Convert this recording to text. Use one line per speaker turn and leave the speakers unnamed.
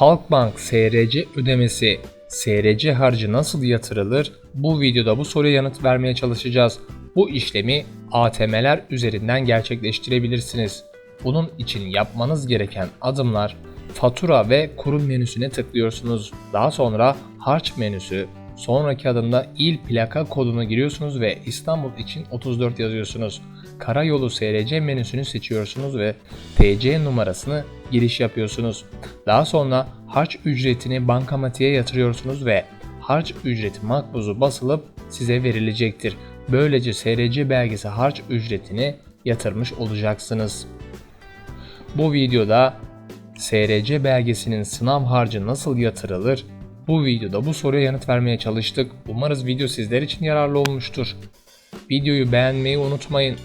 Halkbank SRC ödemesi SRC harcı nasıl yatırılır? Bu videoda bu soruya yanıt vermeye çalışacağız. Bu işlemi ATM'ler üzerinden gerçekleştirebilirsiniz. Bunun için yapmanız gereken adımlar fatura ve kurum menüsüne tıklıyorsunuz. Daha sonra harç menüsü, sonraki adımda il plaka kodunu giriyorsunuz ve İstanbul için 34 yazıyorsunuz. Karayolu SRC menüsünü seçiyorsunuz ve TC numarasını giriş yapıyorsunuz. Daha sonra harç ücretini bankamatiğe yatırıyorsunuz ve harç ücreti makbuzu basılıp size verilecektir. Böylece SRC belgesi harç ücretini yatırmış olacaksınız. Bu videoda SRC belgesinin sınav harcı nasıl yatırılır? Bu videoda bu soruya yanıt vermeye çalıştık. Umarız video sizler için yararlı olmuştur. Videoyu beğenmeyi unutmayın.